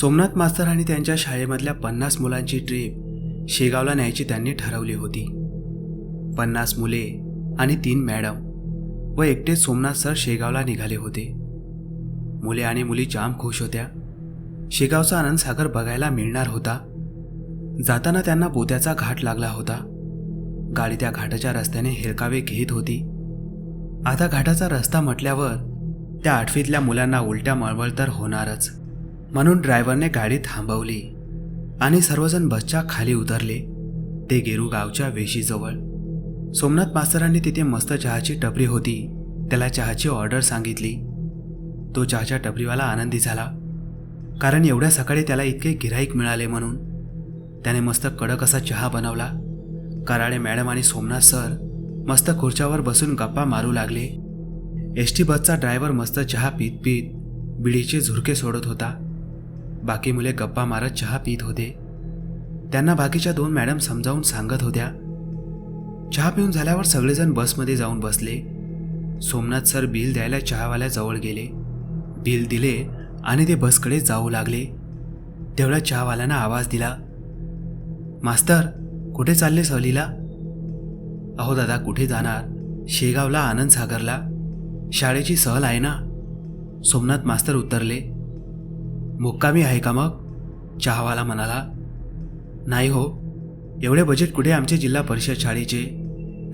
सोमनाथ मास्तर आणि त्यांच्या शाळेमधल्या पन्नास मुलांची ट्रीप शेगावला न्यायची त्यांनी ठरवली होती. पन्नास मुले आणि तीन मॅडम व एकटेच सोमनाथ सर शेगावला निघाले होते. मुले आणि मुली जाम खुश होत्या. शेगावचा आनंद सागर बघायला मिळणार होता. जाताना त्यांना बोत्याचा घाट लागला होता. गाडी त्या घाटाच्या रस्त्याने हिरकावे घेत होती. आता घाटाचा रस्ता म्हटल्यावर त्या आठवीतल्या मुलांना उलट्या मळमळ तर होणारच. म्हणून ड्रायव्हरने गाडी थांबवली आणि सर्वजण बसच्या खाली उतरले. ते गेरू गावच्या वेशीजवळ. सोमनाथ मास्तरांनी तिथे मस्त चहाची टपरी होती. त्याला चहाची ऑर्डर सांगितली. तो चहाच्या टपरीवाला आनंदी झाला. कारण एवढ्या सकाळी त्याला इतके गिराईक मिळाले म्हणून. त्याने मस्त कडक असा चहा बनवला. कराडे मॅडम आणि सोमनाथ सर मस्त खुर्च्यावर बसून गप्पा मारू लागले. एस टी बसचा ड्रायव्हर मस्त चहा पीत पीत बिडीचे झुरके सोडत होता. बाकी मुले गप्पा मारत चहा पीत होते. त्यांना बाकीच्या दोन मॅडम समजावून सांगत होत्या चहा पिऊन झाल्यावर सगळेजण बसमध्ये जाऊन बसले. सोमनाथ सर बिल द्यायला चहावाल्याजवळ गेले. बिल दिले आणि ते बसकडे जाऊ लागले. तेवढ्या चहावाल्यानं आवाज दिला मास्तर कुठे चालले सहलीला? अहो दादा कुठे जाणार? शेगावला आनंद सागरला शाळेची सहल आहे ना. सोमनाथ मास्तर उतरले मुक्कामी आहे का मग? चहावाला म्हणाला नाही हो. एवढे बजेट कुठे आमचे जिल्हा परिषद शाळेचे?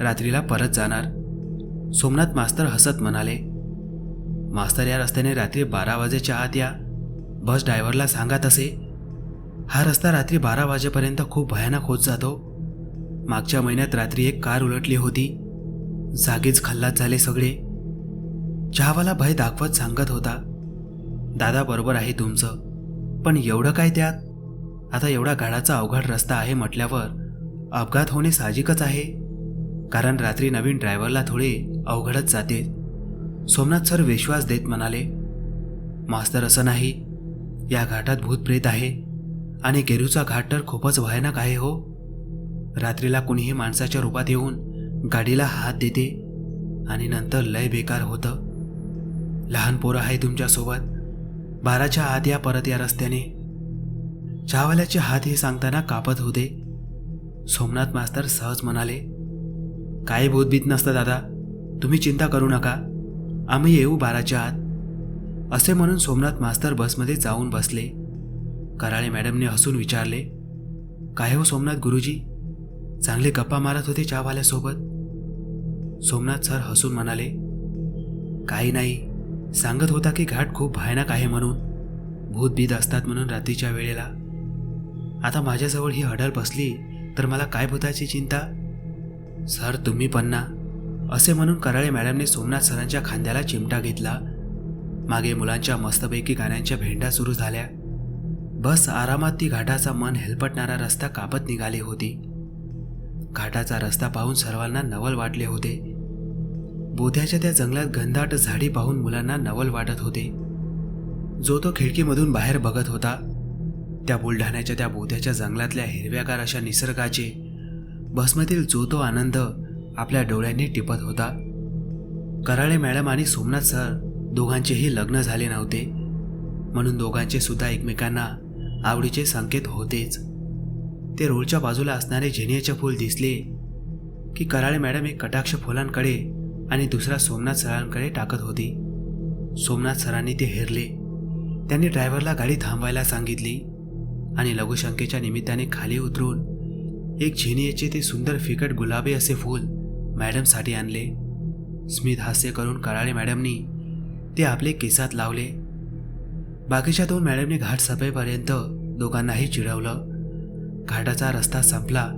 रात्रीला परत जाणार. सोमनाथ मास्तर हसत म्हणाले मास्तर या रस्त्याने रात्री बारा वाजेच्या आत या. बस ड्रायव्हरला सांगा तसे. हा रस्ता रात्री बारा वाजेपर्यंत खूप भयानक होत जातो. मागच्या महिन्यात रात्री एक कार उलटली होती. जागीच खल्लात झाले सगळे. चहावाला भय दाखवत सांगत होता दादा बरोबर आहे तुमचं. पण एवढं काय त्यात? आता एवढा गाडाचा अवघड रस्ता आहे म्हटल्यावर अपघात होणे साहजिकच आहे. कारण रात्री नवीन ड्रायव्हरला थोडे अवघडच जाते. सोमनाथ सर विश्वास देत म्हणाले मास्तर असं नाही. या घाटात भूतप्रेत आहे आणि गेरूचा घाट तर खूपच भयानक आहे हो. रात्रीला कुणीही माणसाच्या रूपात येऊन गाडीला हात देते आणि नंतर लय बेकार होतं. लहान पोरं आहे तुमच्यासोबत. बाराच्या आत या परत या रस्त्याने. चहावाल्याचे हात हे सांगताना कापत होते. सोमनाथ मास्तर सहज म्हणाले काही भूतभीत नसतं दादा. तुम्ही चिंता करू नका. आम्ही येऊ बाराच्या आत. असे म्हणून सोमनाथ मास्तर बसमध्ये जाऊन बसले. कराळे मॅडमने हसून विचारले काय हो सोमनाथ गुरुजी? चांगले गप्पा मारत होते चहावाल्यासोबत सोमनाथ सर हसून म्हणाले काही नाही. सांगत होता की घाट खूप भयानक आहे म्हणून. भूतभीत असतात म्हणून रात्रीच्या वेळेला. आता माझ्याजवळ ही हडल बसली तर मला काय भूताची चिंता? सर तुम्ही पन्ना असे म्हणून कराळे मॅडमने सोमनाथ सरांच्या खांद्याला चिमटा घेतला. मागे मुलांच्या मस्तपैकी गाण्यांच्या भेंडा सुरू झाल्या. बस आरामात ती घाटाचा मन हेलपटणारा रस्ता कापत निघाली होती. घाटाचा रस्ता पाहून सर्वांना नवल वाटले होते. बोध्याच्या त्या जंगलात घनदाट झाडी पाहून मुलांना नवल वाटत होते. जो तो खिडकीमधून बाहेर बघत होता त्या बुलढाण्याच्या त्या बोध्याच्या जंगलातल्या हिरव्यागार अशा निसर्गाचे भस्मातील जो तो आनंद आपल्या डोळ्यांनी टिपत होता. कराळे मॅडम आणि सोमनाथ सर दोघांचेही लग्न झाले नव्हते म्हणून दोघांचे सुद्धा एकमेकांना आवडीचे संकेत होतेच. ते रोडच्या बाजूला असणारे झेनियाचे फूल दिसले की कराळे मॅडम एक कटाक्ष फुलांकडे आणि दुसरा सोमनाथ सरांकडे टाकत होती. सोमनाथ सरांनी ते हेरले. त्यांनी ड्रायव्हरला गाडी थांबवायला सांगितली आणि लघुशंकेच्या निमित्ताने खाली उतरून एक झेनियाचे ते सुंदर फिकट गुलाबी असे फूल मॅडमसाठी आणले. स्मित हास्य करून कराळे मॅडमनी ते आपले केसात लावले. बाकीच्या दोन मॅडमने घाट सपेपर्यंत दोघांनाही चिडवलं. घाटाचा रस्ता संपला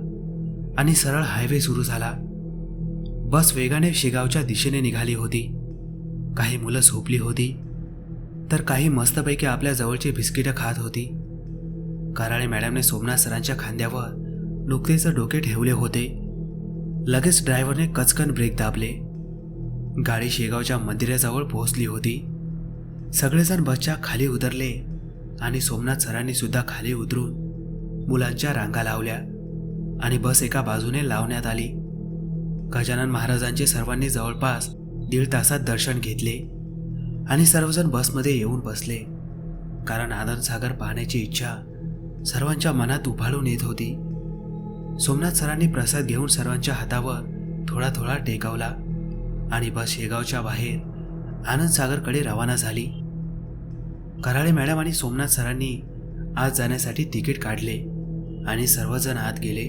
आणि सरळ हायवे सुरू झाला. बस वेगाने शेगावच्या दिशेने निघाली होती. काही मुलं झोपली होती. तर काही मस्तपैकी आपल्या जवळची बिस्किटं खात होती. कराळे मॅडमने सोमनाथ सरांच्या खांद्यावर नुकतेच डोके ठेवले होते. लगेच ड्रायव्हरने कचकन ब्रेक दाबले. गाडी शेगावच्या मंदिराजवळ पोहोचली होती. सगळेजण बसच्या खाली उतरले आणि सोमनाथ सरांनी सुद्धा खाली उतरून मुलांच्या रांगा लावल्या आणि बस एका बाजूने लावण्यात आली. गजानन महाराजांचे सर्वांनी जवळपास दीड तासात दर्शन घेतले आणि सर्वजण बसमध्ये येऊन बसले. कारण आनंदसागर पाहण्याची इच्छा सर्वांच्या मनात उफाळून येत होती. सोमनाथ सरांनी प्रसाद घेऊन सर्वांच्या हातावर थोडा थोडा टेकवला आणि बस शेगावच्या बाहेर आनंदसागरकडे रवाना झाली. कराळे मॅडम आणि सोमनाथ सरांनी आज जाण्यासाठी तिकीट काढले आणि सर्वजण आत गेले.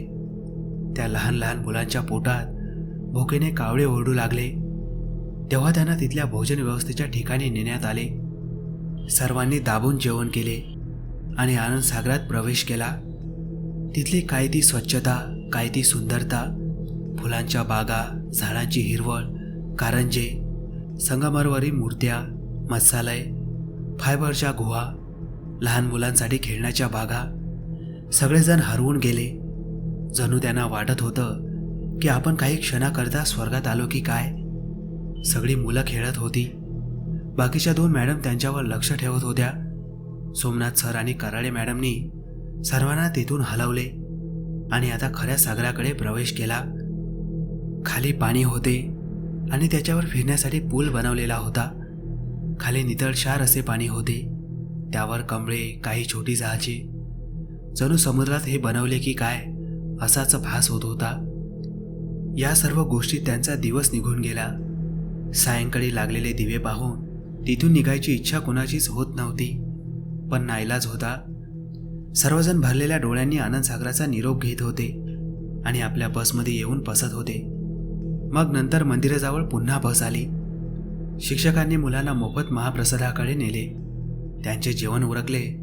त्या लहान लहान मुलांच्या पोटात भुकेने कावळे ओरडू लागले. तेव्हा त्यांना तिथल्या भोजन व्यवस्थेच्या ठिकाणी नेण्यात आले. सर्वांनी दाबून जेवण केले आणि आनंद सागरात प्रवेश केला. तिथली काय ती स्वच्छता काय ती सुंदरता फुलांच्या बागा झाडांची हिरवळ कारंजे संगमरवरी मूर्त्या मत्सालय फायबरच्या गुहा लहान मुलांसाठी खेळण्याच्या बागा सगळेजण हरवून गेले. जणू त्यांना वाटत होतं की आपण काही क्षणाकरता स्वर्गात आलो की काय? सगळी मुलं खेळत होती. बाकीच्या दोन मॅडम त्यांच्यावर लक्ष ठेवत होत्या. सोमनाथ सर आणि कराळे मॅडमनी सर्वांना तिथून हलवले आणि आता खऱ्या सागराकडे प्रवेश केला. खाली पाणी होते आणि त्याच्यावर फिरण्यासाठी पूल बनवलेला होता. खाली नितळशार असे पाणी होते. त्यावर कमळे काही छोटी जहाजे. जणू समुद्रात हे बनवले की काय असाच भास होत होता. या सर्व गोष्टी त्यांचा दिवस निघून गेला. सायंकाळी लागलेले दिवे पाहून तिथून निघायची इच्छा कुणाचीच होत नव्हती. पण नाईलाज होता. सर्वजण भरलेल्या डोळ्यांनी आनंद सागराचा निरोप घेत होते आणि आपल्या बसमध्ये येऊन बसत होते. मग नंतर मंदिराजवळ पुन्हा बस आली. शिक्षकांनी मुलांना मोफत महाप्रसादाकडे नेले. त्यांचे जेवण उरकले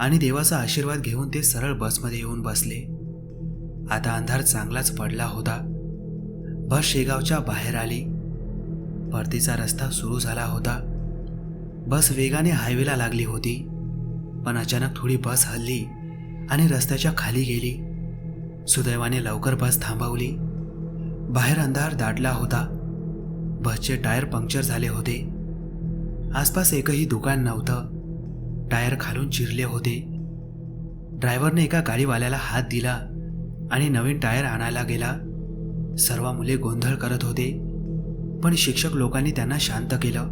आणि देवाचा आशीर्वाद घेऊन ते सरळ बसमध्ये येऊन बसले. आता अंधार चांगलाच पडला होता. बस शेगावच्या बाहेर आली. परतीचा रस्ता सुरू झाला होता. बस वेगाने हायवेला लागली होती. पण अचानक थोडी बस हल्ली आणि रस्त्याच्या खाली गेली. सुदैवाने लवकर बस थांबवली. बाहेर अंधार दाटला होता. बसचे टायर पंक्चर झाले होते. आसपास एकही दुकान नव्हतं. टायर खालून चिरले होते. ड्रायव्हरने एका गाडीवाल्याला हात दिला आणि नवीन टायर आणायला गेला. सर्व मुले गोंधळ करत होते. पण शिक्षक लोकांनी त्यांना शांत केलं.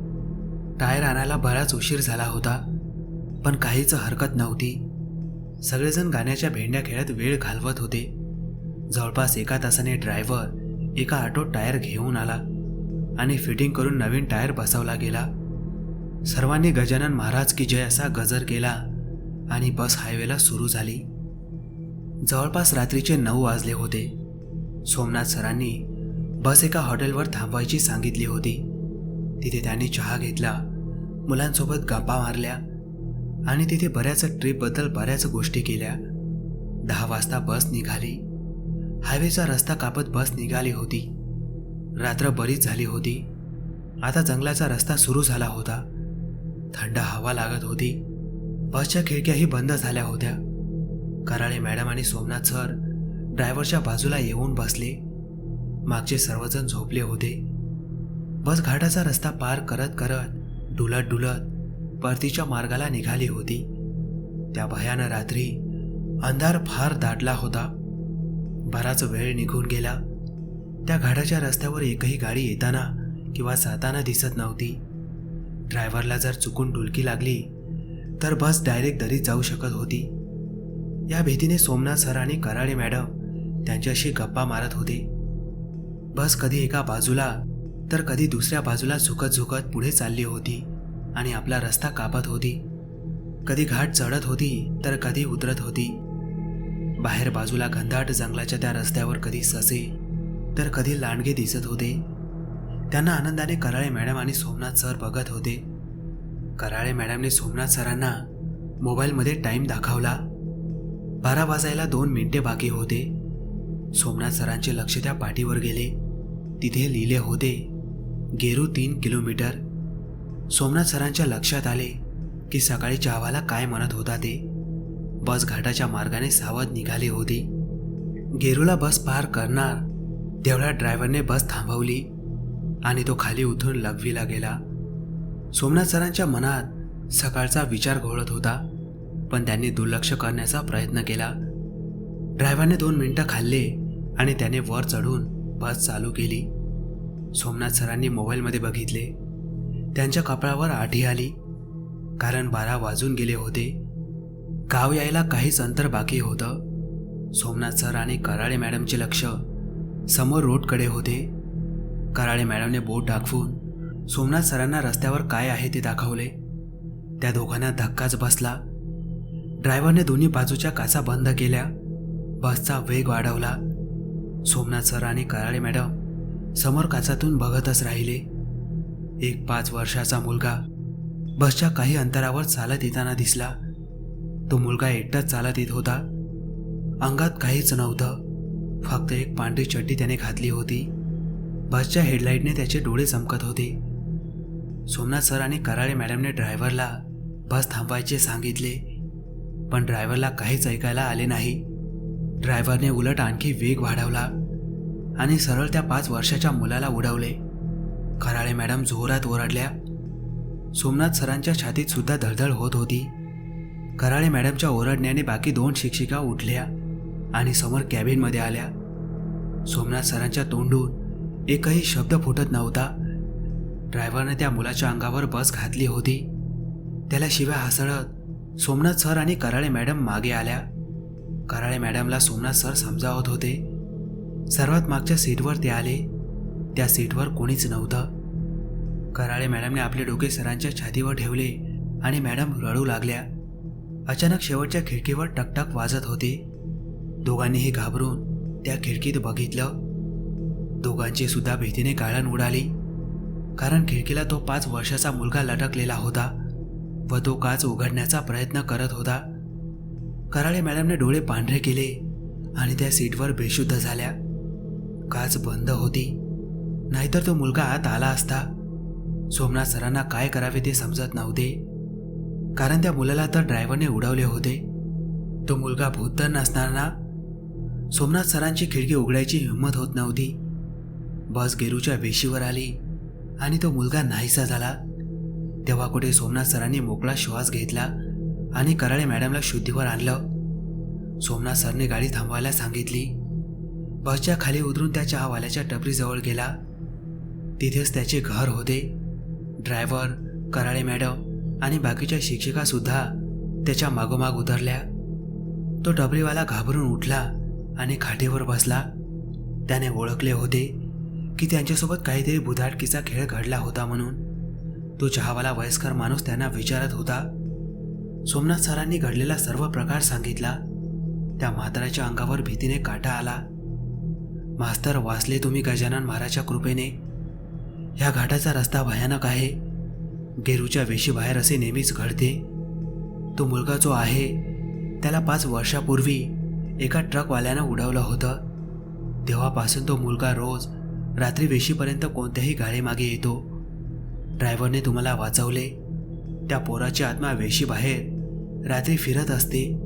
टायर आणायला बराच उशीर झाला होता पण काहीच हरकत नव्हती. सगळेजण गाण्याच्या भेंड्या खेळत वेळ घालवत होते. जवळपास एका तासाने ड्रायव्हर एका ऑटोत टायर घेऊन आला आणि फिटिंग करून नवीन टायर बसवला गेला. सर्वांनी गजानन महाराज की जय असा गजर केला आणि बस हायवेला सुरू झाली. जवळपास रात्रीचे नऊ वाजले होते. सोमनाथ सरांनी बस एका हॉटेलवर थांबवायची सांगितली होती. तिथे त्यांनी चहा घेतला मुलांसोबत गप्पा मारल्या आणि तिथे बऱ्याच ट्रीपबद्दल बऱ्याच गोष्टी केल्या. दहा वाजता बस निघाली. हायवेचा रस्ता कापत बस निघाली होती. रात्र बरीच झाली होती. आता जंगलाचा रस्ता सुरू झाला होता. थंड हवा लागत होती. बसच्या खिडक्याही बंद झाल्या होत्या. कराळे मॅडम आणि सोमनाथ सर ड्रायव्हरच्या बाजूला येऊन बसले. मागचे सर्वजण झोपले होते. बस घाटाचा रस्ता पार करत करत डुलत डुलत परतीच्या मार्गाला निघाली होती. त्या भयानं रात्री अंधार फार दाटला होता. बराच वेळ निघून गेला. त्या घाटाच्या रस्त्यावर एकही गाडी येताना किंवा जाताना दिसत नव्हती. ड्रायव्हरला जर चुकून डुलकी लागली तर बस डायरेक्ट दरीत जाऊ शकत होती. या भीतीने सोमनाथ सर आणि कराळे मॅडम त्यांच्याशी गप्पा मारत होते. बस कधी एका बाजूला तर कधी दुसऱ्या बाजूला झुकत झुकत पुढे चालली होती आणि आपला रस्ता कापत होती. कधी घाट चढत होती तर कधी उतरत होती. बाहेर बाजूला घनदाट जंगलाच्या त्या रस्त्यावर कधी ससे तर कधी लांडगे दिसत होते. त्यांना आनंदाने कराळे मॅडम आणि सोमनाथ सर बघत होते. कराळे मॅडमने सोमनाथ सरांना मोबाईलमध्ये टाईम दाखवला. बारा वाजायला दोन मिनिटे बाकी होते. सोमनाथ सरांचे लक्ष त्या पाठीवर गेले. तिथे लिहिले होते गेरू तीन किलोमीटर. सोमनाथ सरांच्या लक्षात आले की सकाळी चहावाला काय म्हणत होता ते. बस घाटाच्या मार्गाने सावध निघाली होती. गेरूला बस पार करणार तेवढ्या ड्रायव्हरने बस थांबवली आणि तो खाली उतरून लघवीला गेला. सोमनाथ सरांच्या मनात सकाळचा विचार घोळत होता पण त्यांनी दुर्लक्ष करण्याचा प्रयत्न केला. ड्रायव्हरने दोन मिनिटं खाल्ले आणि त्याने वर चढून बस चालू केली. सोमनाथ सरांनी मोबाईलमध्ये बघितले. त्यांच्या कपाळावर आठी आली कारण बारा वाजून गेले होते. गाव यायला काहीच अंतर बाकी होतं. सोमनाथ सर आणि कराळे मॅडमचे लक्ष समोर रोडकडे होते. कराळे मॅडमने बोट दाखवून सोमनाथ सरांना रस्त्यावर काय आहे ते दाखवले. त्या दोघांना धक्काच बसला. ड्रायव्हरने दोन्ही बाजूच्या काचा बंद केल्या. बसचा वेग वाढवला. सोमनाथ सर आणि कराळे मॅडम समोर काचातून बघतच राहिले. एक पाच वर्षाचा मुलगा बसच्या काही अंतरावर चालत येताना दिसला. तो मुलगा एकटाच चालत येत होता. अंगात काहीच नव्हतं. फक्त एक पांढरी चड्डी त्याने घातली होती. बसच्या हेडलाईटने त्याचे डोळे चमकत होते. सोमनाथ सर आणि कराळे मॅडमने ड्रायव्हरला बस थांबवायचे सांगितले. पण ड्रायव्हरला काहीच ऐकायला आले नाही. ड्रायव्हरने उलट आणखी वेग वाढवला आणि सरळ त्या पाच वर्षाच्या मुलाला उडवले. खराळे मॅडम जोरात ओरडल्या. सोमनाथ सरांच्या छातीत सुद्धा धडधड होत होती. कराळे मॅडमच्या ओरडण्याने बाकी दोन शिक्षिका उठल्या आणि समोर कॅबिनमध्ये आल्या. सोमनाथ सरांच्या तोंडून एकही शब्द फुटत नव्हता. ड्रायव्हरने त्या मुलाच्या अंगावर बस घातली होती. त्याला शिव्या हसळत सोमनाथ सर आणि कराळे मॅडम मागे आल्या. कराळे मॅडमला सोमनाथ सर समजावत होते. सर्वात मागच्या सीटवर ते आले. त्या सीटवर कोणीच नव्हतं. कराळे मॅडमने आपले डोके सरांच्या छातीवर ठेवले आणि मॅडम रडू लागल्या. अचानक शेवटच्या खिडकीवर टकटक वाजत होते. दोघांनीही घाबरून त्या खिडकीत बघितलं. दोघांची सुद्धा भीतीने गाळण उडाली. कारण खिडकीला तो पाच वर्षाचा मुलगा लटकलेला होता व तो काच उघडण्याचा प्रयत्न करत होता. कराळे मॅडमने डोळे पांढरे केले आणि त्या सीटवर बेशुद्ध झाल्या. काच बंद होती. नाहीतर तो मुलगा आत आला असता. सोमनाथ सरांना काय करावे ते समजत नव्हते. कारण त्या मुलाला तर ड्रायव्हरने उडवले होते. तो मुलगा भूत तर नसणार ना सोमनाथ सरांची खिडकी उघडायची हिंमत होत नव्हती. बस गेरूच्या वेशीवर आली आणि तो मुलगा नाहीसा झाला. तेव्हा कुठे सोमनाथ सरांनी मोकळा श्वास घेतला आणि कराळे मॅडमला शुद्धीवर आणलं. सोमनाथ सरने गाडी थांबवायला सांगितली. बसच्या खाली उतरून त्या चहावाल्याच्या टपरीजवळ गेला. तिथेच त्याचे घर होते. ड्रायव्हर कराळे मॅडम आणि बाकीच्या शिक्षिकासुद्धा त्याच्या मागोमाग उतरल्या. तो टपरीवाला घाबरून उठला आणि खाटेवर बसला. त्याने ओळखले होते की त्यांच्यासोबत काहीतरी बुधाटकीचा खेळ घडला होता म्हणून. तो चहावाला वयस्कर माणूस त्यांना विचारत होता. सोमनाथ सरांनी घडलेला सर्व प्रकार सांगितला. त्या म्हाताऱ्याच्या अंगावर भीतीने काटा आला. मास्तर वाचले तुम्ही गजानन महाराजच्या कृपेने? ह्या घाटाचा रस्ता भयानक आहे. गेरूच्या वेशीबाहेर असे नेहमीच घडते. तो मुलगा जो आहे त्याला पाच वर्षापूर्वी एका ट्रकवाल्यानं उडवलं होतं. तेव्हापासून तो मुलगा रोज रात्री वेशीपर्यंत कोणत्याही गाडीमागे येतो. ड्रायव्हरने तुम्हाला वाचवले. त्या पोराची आत्मा वेशीबाहेर रात्री फिरत असते.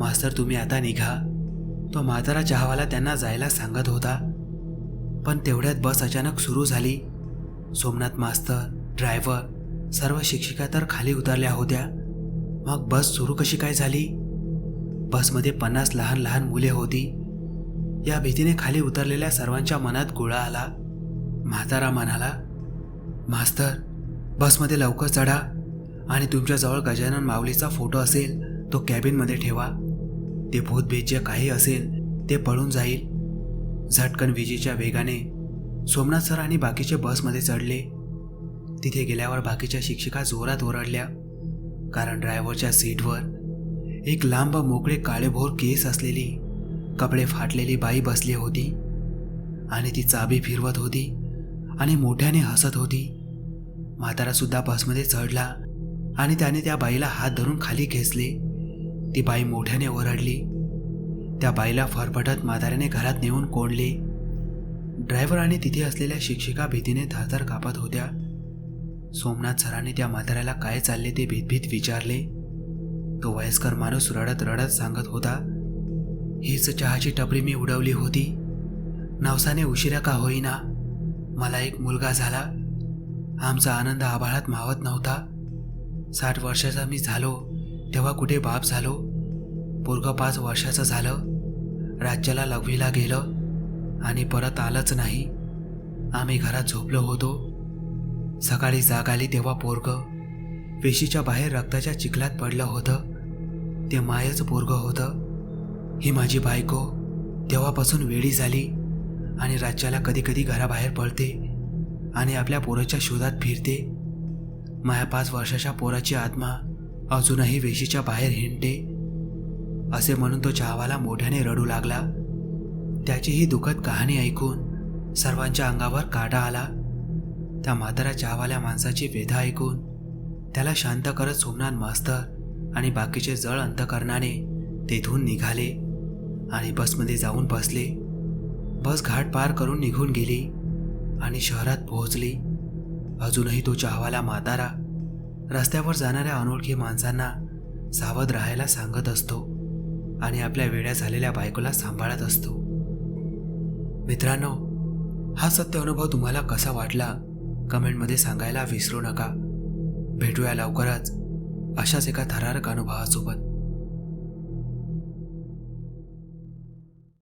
मास्तर तुम्ही आता निघा. तो म्हातारा चहावाला त्यांना जायला सांगत होता. पण तेवढ्यात बस अचानक सुरू झाली. सोमनाथ मास्तर ड्रायव्हर सर्व शिक्षिका तर खाली उतरल्या होत्या. मग बस सुरू कशी काय झाली? बसमध्ये पन्नास लहान लहान मुले होती. या भीतीने खाली उतरलेल्या सर्वांच्या मनात गोळा आला. म्हातारा म्हणाला मास्तर बसमध्ये लवकर चढा. आणि तुमच्याजवळ गजानन माऊलीचा फोटो असेल तो कॅबिनमध्ये ठेवा. ते भूतभेद जे काही असेल ते पळून जाईल. झटकन विजेच्या वेगाने सोमनाथ सर आणि बाकीचे बसमध्ये चढले. तिथे गेल्यावर बाकीच्या शिक्षिका जोरात ओरडल्या. कारण ड्रायव्हरच्या सीटवर एक लांब मोकळे काळेभोर केस असलेली कपडे फाटलेली बाई बसली होती. आणि ती चाबी फिरवत होती आणि मोठ्याने हसत होती. म्हातारा सुद्धा बसमध्ये चढला आणि त्याने त्या बाईला हात धरून खाली खेचले. ती बाई मोठ्याने ओरडली. त्या बाईला फरफटत म्हाताऱ्याने घरात नेऊन कोंडले. ड्रायव्हर आणि तिथे असलेल्या शिक्षिका भीतीने थरथर कापत होत्या. सोमनाथ सरांनी त्या म्हाताऱ्याला काय चालले ते भीतभीत विचारले. तो वयस्कर माणूस रडत रडत सांगत होता हीच चहाची टपरी मी उडवली होती. नवसाने उशिरा का होईना? मला एक मुलगा झाला. आमचा आनंद आभाळात मावत नव्हता. साठ वर्षाचा मी झालो तेव्हा कुठे बाप झालो? पोरग पाच वर्षाचं झालं राज्याला लघवीला गेलं आणि परत आलंच नाही. आम्ही घरात झोपलो होतो. सकाळी जाग आली तेव्हा पोरग पेशीच्या बाहेर रक्ताच्या चिखलात पडलं होतं. ते मायच पोरगं होतं. ही माझी बायको तेव्हापासून वेडी झाली आणि राज्याला कधी कधी घराबाहेर पडते आणि आपल्या पोराच्या शोधात फिरते. माया पाच वर्षाच्या पोराची आत्मा अजूनही वेशीच्या बाहेर हिंडते. असे म्हणून तो चहावाला मोठ्याने रडू लागला. त्याची ही दुःखद कहाणी ऐकून सर्वांच्या अंगावर काटा आला. त्या म्हातारा चहावाल्या माणसाची व्यथा ऐकून त्याला शांत करत सोमनाथ मास्तर आणि बाकीचे जळ अंतकरणाने तेथून निघाले आणि बसमध्ये जाऊन बसले. बस घाट पार करून निघून गेली आणि शहरात पोहोचली. अजूनही तो चहावाला म्हातारा रस्त्यावर जाणाऱ्या अनोळखी माणसांना सावध राहायला सांगत असतो आणि आपल्या वेड्या झालेल्या बायकोला सांभाळत असतो. मित्रांनो हा सत्य अनुभव तुम्हाला कसा वाटला कमेंटमध्ये सांगायला विसरू नका. भेटूया लवकरच अशाच एका थरारक अनुभवासोबत.